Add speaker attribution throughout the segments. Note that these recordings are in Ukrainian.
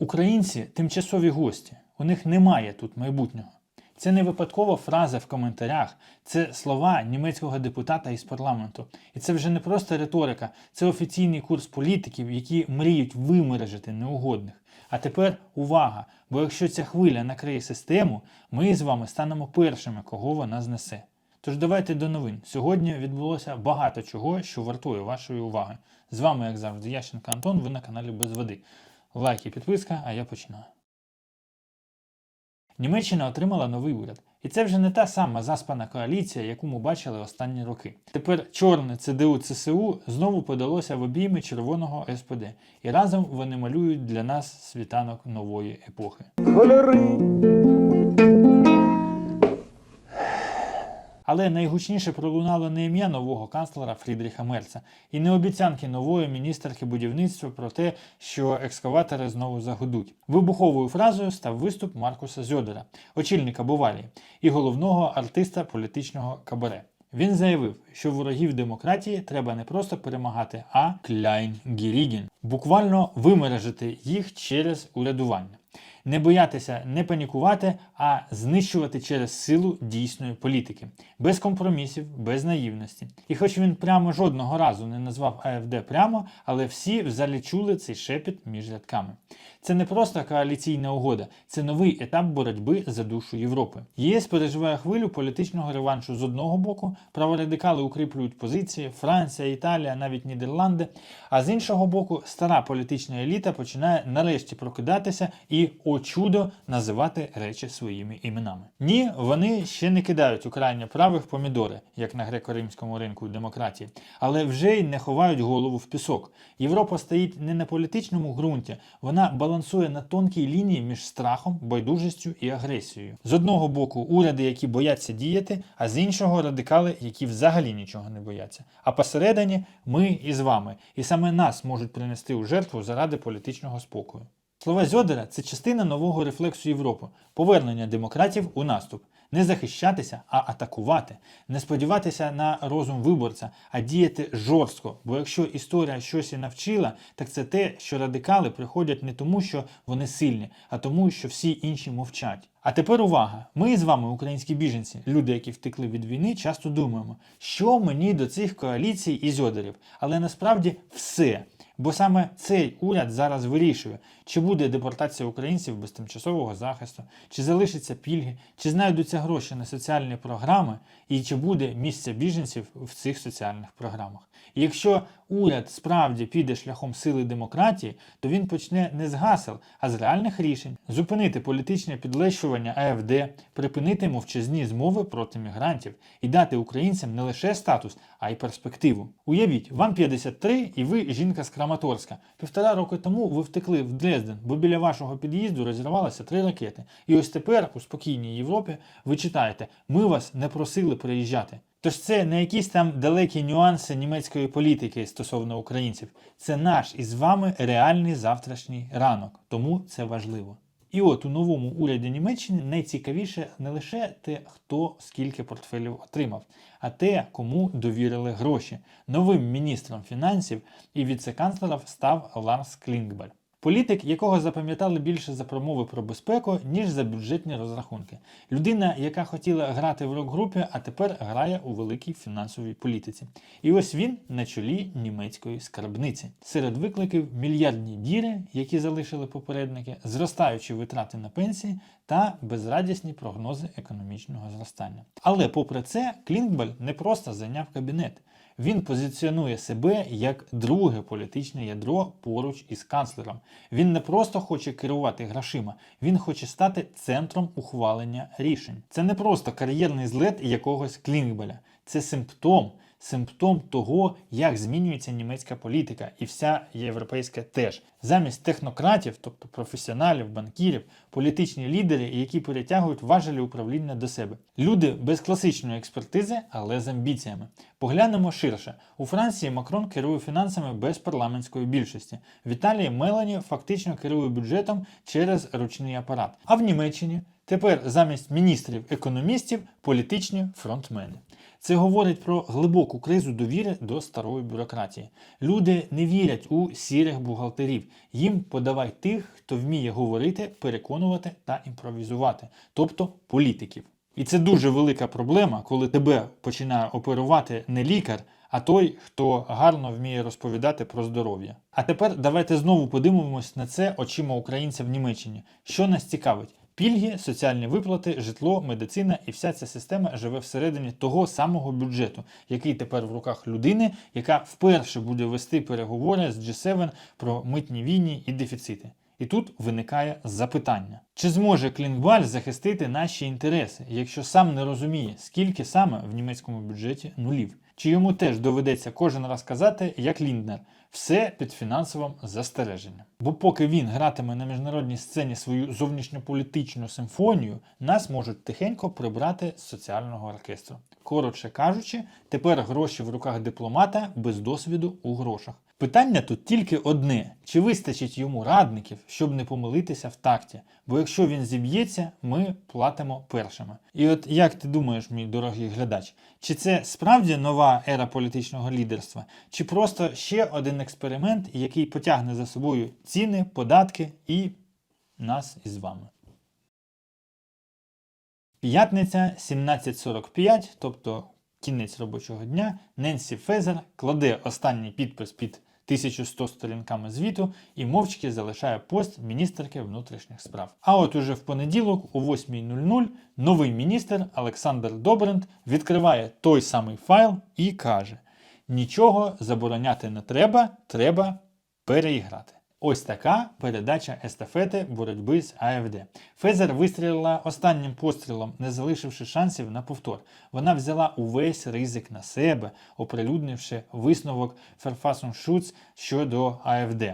Speaker 1: Українці тимчасові гості, у них немає тут майбутнього. Це не випадкова фраза в коментарях, це слова німецького депутата із парламенту. І це вже не просто риторика, це офіційний курс політиків, які мріють вимережити неугодних. А тепер увага! Бо якщо ця хвиля накриє систему, ми з вами станемо першими, кого вона знесе. Тож давайте до новин. Сьогодні відбулося багато чого, що вартує вашої уваги. З вами, як завжди, Ященко Антон, ви на каналі Без Води. Лайк і підписка, а я починаю. Німеччина отримала новий уряд. І це вже не та сама заспана коаліція, яку ми бачили останні роки. Тепер чорне ЦДУ ЦСУ знову подалося в обійми червоного СПД, і разом вони малюють для нас світанок нової епохи.
Speaker 2: кольори.
Speaker 1: Але найгучніше пролунало не ім'я нового канцлера Фрідріха Мерца і не обіцянки нової міністерки будівництва про те, що екскаватори знову загудуть. Вибуховою фразою став виступ Маркуса Зьодера, очільника Баварії і головного артиста політичного кабаре. Він заявив, що ворогів демократії треба не просто перемагати, а кляйн гіріген, буквально вимережити їх через урядування. Не боятися не панікувати, а знищувати через силу дійсної політики, без компромісів, без наївності. І хоч він прямо жодного разу не назвав АФД прямо, але всі в залі чули цей шепіт між рядками. Це не просто коаліційна угода, це новий етап боротьби за душу Європи. ЄС переживає хвилю політичного реваншу з одного боку, праворадикали укріплюють позиції, Франція, Італія, навіть Нідерланди. А з іншого боку, стара політична еліта починає нарешті прокидатися і, о чудо, називати речі своїми іменами. Ні, вони ще не кидають у крайньо правих помідори, як на греко-римському ринку демократії, але вже й не ховають голову в пісок. Європа стоїть не на політичному ґрунті, вона балансує на тонкій лінії між страхом, байдужістю і агресією. З одного боку, уряди, які бояться діяти, а з іншого радикали, які взагалі нічого не бояться. А посередині ми із вами, і саме нас можуть принести у жертву заради політичного спокою. Слова Зьодера це частина нового рефлексу Європи, повернення демократів у наступ. Не захищатися, а атакувати, не сподіватися на розум виборця, а діяти жорстко. Бо якщо історія щось і навчила, так це те, що радикали приходять не тому, що вони сильні, а тому, що всі інші мовчать. А тепер увага! Ми з вами, українські біженці, люди, які втекли від війни, часто думаємо, що мені до цих коаліцій і зьодерів. Але насправді все. Бо саме цей уряд зараз вирішує, чи буде депортація українців без тимчасового захисту, чи залишаться пільги, чи знайдуться гроші на соціальні програми, і чи буде місце біженців в цих соціальних програмах. Якщо уряд справді піде шляхом сили демократії, то він почне не з гасел, а з реальних рішень зупинити політичне підлещування АФД, припинити мовчазні змови проти мігрантів і дати українцям не лише статус, а й перспективу. Уявіть, вам 53 і ви жінка з Краматорська. Півтора роки тому ви втекли в Дрезден, бо біля вашого під'їзду розірвалися три ракети. І ось тепер у спокійній Європі ви читаєте: ми вас не просили приїжджати. Тож це не якісь там далекі нюанси німецької політики стосовно українців. Це наш із вами реальний завтрашній ранок. Тому це важливо. І от у новому уряді Німеччини найцікавіше не лише те, хто скільки портфелів отримав, а те, кому довірили гроші. Новим міністром фінансів і віце-канцлером став Ларс Клінгбель. Політик, якого запам'ятали більше за промови про безпеку, ніж за бюджетні розрахунки. Людина, яка хотіла грати в рок-групі, а тепер грає у великій фінансовій політиці. І ось він на чолі німецької скарбниці. Серед викликів мільярдні діри, які залишили попередники, зростаючі витрати на пенсії та безрадісні прогнози економічного зростання. Але попри це, Клінкбель не просто зайняв кабінет. Він позиціонує себе як друге політичне ядро поруч із канцлером. Він не просто хоче керувати грошима, він хоче стати центром ухвалення рішень. Це не просто кар'єрний злет якогось Клінгбеля, це симптом. Симптом того, як змінюється німецька політика, і вся європейська теж. Замість технократів, тобто професіоналів, банкірів, політичні лідери, які перетягують важелі управління до себе. Люди без класичної експертизи, але з амбіціями. Поглянемо ширше. У Франції Макрон керує фінансами без парламентської більшості. В Італії Мелані фактично керує бюджетом через ручний апарат. А в Німеччині Тепер замість міністрів економістів політичні фронтмени. Це говорить про глибоку кризу довіри до старої бюрократії. Люди не вірять у сірих бухгалтерів. Їм подавай тих, хто вміє говорити, переконувати та імпровізувати, тобто політиків. І це дуже велика проблема, коли тебе починає оперувати не лікар, а той, хто гарно вміє розповідати про здоров'я. А тепер давайте знову подивимось на це очима українця в Німеччині. Що нас цікавить? Пільги, соціальні виплати, житло, медицина і вся ця система живе всередині того самого бюджету, який тепер в руках людини, яка вперше буде вести переговори з G7 про митні війні і дефіцити. І тут виникає запитання: чи зможе Клінкбаль захистити наші інтереси, якщо сам не розуміє, скільки саме в німецькому бюджеті нулів? Чи йому теж доведеться кожен раз казати, як Лінднер, все під фінансовим застереженням? Бо поки він гратиме на міжнародній сцені свою зовнішньополітичну симфонію, нас можуть тихенько прибрати з соціального оркестру. Коротше кажучи, тепер гроші в руках дипломата без досвіду у грошах. Питання тут тільки одне: чи вистачить йому радників, щоб не помилитися в такті? Бо якщо він зіб'ється, ми платимо першими. І от як ти думаєш, мій дорогий глядач, чи це справді нова ера політичного лідерства, чи просто ще один експеримент, який потягне за собою ціни, податки і нас із вами? П'ятниця 17.45, тобто кінець робочого дня, Ненсі Фезер кладе останній підпис під 1100 сторінками звіту і мовчки залишає пост міністерки внутрішніх справ. А от уже в понеділок, о 8.00, новий міністр Олександр Добрент відкриває той самий файл і каже: нічого забороняти не треба, треба переіграти. Ось така передача естафети боротьби з АФД. Фезер вистрілила останнім пострілом, не залишивши шансів на повтор. Вона взяла увесь ризик на себе, оприлюднивши висновок Ферфасун Шуц щодо АФД.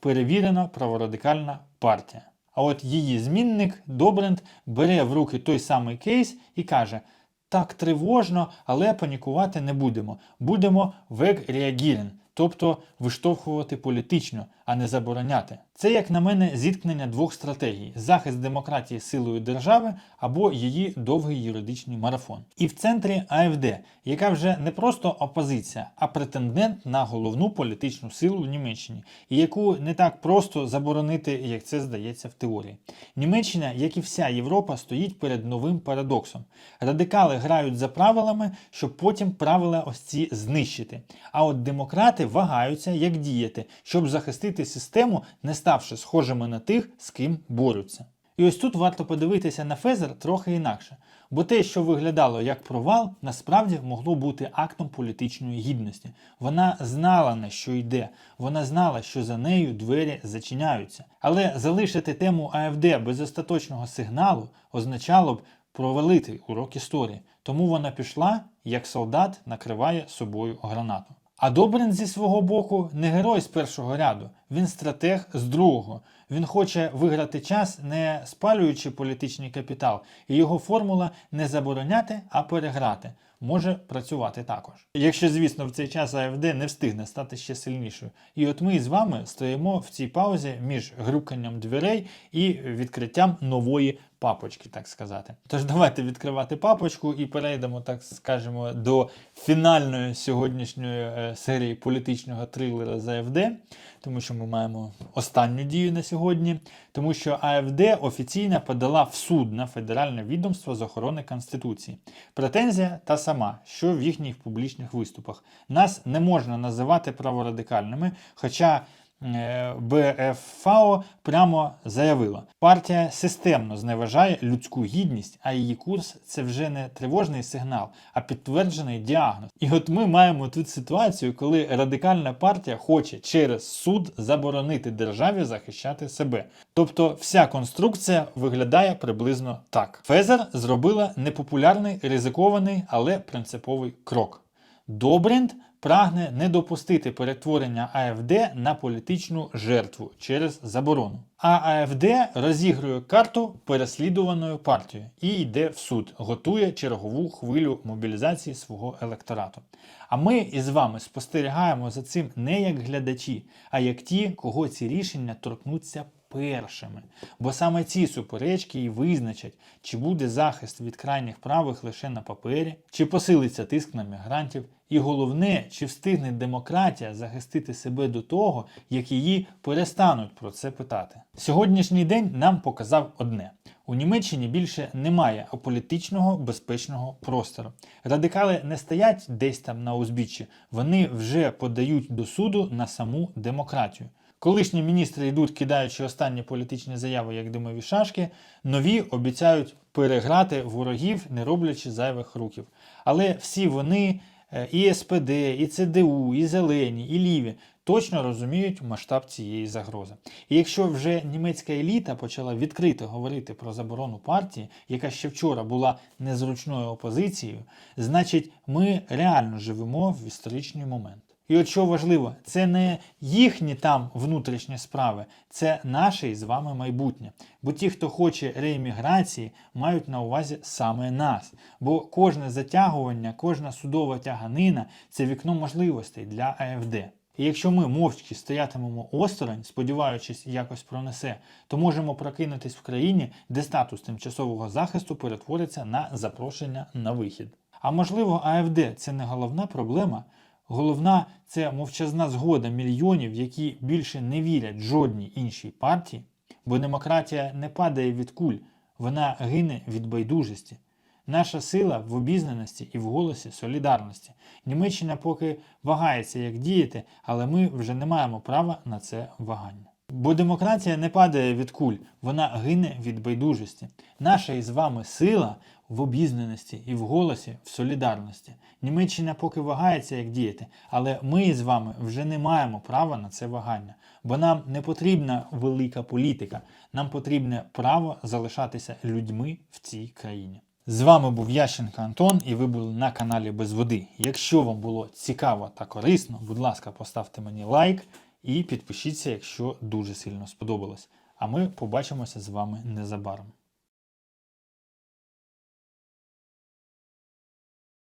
Speaker 1: Перевірено праворадикальна партія. А от її змінник Добрент бере в руки той самий кейс і каже: так тривожно, але панікувати не будемо. Будемо век реагірен, тобто виштовхувати політично, а не забороняти. Це, як на мене, зіткнення двох стратегій: захист демократії силою держави або її довгий юридичний марафон. І в центрі АФД, яка вже не просто опозиція, а претендент на головну політичну силу в Німеччині, і яку не так просто заборонити, як це здається в теорії. Німеччина, як і вся Європа, стоїть перед новим парадоксом. Радикали грають за правилами, щоб потім правила ось ці знищити. А от демократи вагаються, як діяти, щоб захистити систему, не ставши схожими на тих, з ким борються. І ось тут варто подивитися на Фезер трохи інакше, бо те, що виглядало як провал, насправді могло бути актом політичної гідності. Вона знала на що йде, вона знала, що за нею двері зачиняються. Але залишити тему АФД без остаточного сигналу означало б провалити урок історії. Тому вона пішла, як солдат накриває собою гранату. А Добрин зі свого боку не герой з першого ряду, він стратег з другого. Він хоче виграти час, не спалюючи політичний капітал, і його формула не забороняти, а переграти. Може працювати також. Якщо, звісно, в цей час АФД не встигне стати ще сильнішою. І от ми з вами стоїмо в цій паузі між грюканням дверей і відкриттям нової папочки, так сказати. Тож давайте відкривати папочку і перейдемо, так скажемо, до фінальної сьогоднішньої е, серії політичного трилера з АФД, тому що ми маємо останню дію на сьогодні, тому що АФД офіційно подала в суд на Федеральне відомство з охорони Конституції. Претензія та сама, що в їхніх публічних виступах. Нас не можна називати праворадикальними, хоча БФФАО прямо заявила, партія системно зневажає людську гідність, а її курс це вже не тривожний сигнал, а підтверджений діагноз. І от ми маємо тут ситуацію, коли радикальна партія хоче через суд заборонити державі захищати себе. Тобто вся конструкція виглядає приблизно так. Фезер зробила непопулярний, ризикований, але принциповий крок. Добрінд прагне не допустити перетворення АФД на політичну жертву через заборону. А АФД розігрує карту переслідуваною партією і йде в суд, готує чергову хвилю мобілізації свого електорату. А ми із вами спостерігаємо за цим не як глядачі, а як ті, кого ці рішення торкнуться першими. Бо саме ці суперечки і визначать, чи буде захист від крайніх правих лише на папері, чи посилиться тиск на мігрантів, і головне, чи встигне демократія захистити себе до того, як її перестануть про це питати. Сьогоднішній день нам показав одне: у Німеччині більше немає аполітичного безпечного простору. Радикали не стоять десь там на узбіччі, вони вже подають до суду на саму демократію. Колишні міністри йдуть, кидаючи останні політичні заяви як димові шашки, нові обіцяють переграти ворогів, не роблячи зайвих руків. Але всі вони, е, і СПД, і ЦДУ, і Зелені, і Ліві, точно розуміють масштаб цієї загрози. І якщо вже німецька еліта почала відкрито говорити про заборону партії, яка ще вчора була незручною опозицією, значить ми реально живемо в історичний момент. І от що важливо, це не їхні там внутрішні справи, це наше з вами майбутнє. Бо ті, хто хоче рееміграції, мають на увазі саме нас. Бо кожне затягування, кожна судова тяганина це вікно можливостей для АФД. І якщо ми мовчки стоятимемо осторонь, сподіваючись, якось пронесе, то можемо прокинутись в країні, де статус тимчасового захисту перетвориться на запрошення на вихід. А можливо, АФД це не головна проблема. Головна це мовчазна згода мільйонів, які більше не вірять жодній іншій партії, бо демократія не падає від куль, вона гине від байдужості. Наша сила в обізнаності і в голосі солідарності. Німеччина поки вагається, як діяти, але ми вже не маємо права на це вагання. Бо демократія не падає від куль, вона гине від байдужості. Наша із вами сила в обізнаності і в голосі в солідарності. Німеччина поки вагається, як діяти, але ми з вами вже не маємо права на це вагання. Бо нам не потрібна велика політика, нам потрібне право залишатися людьми в цій країні. З вами був Ященко Антон, і ви були на каналі Без Води. Якщо вам було цікаво та корисно, будь ласка, поставте мені лайк і підпишіться, якщо дуже сильно сподобалось. А ми побачимося з вами незабаром.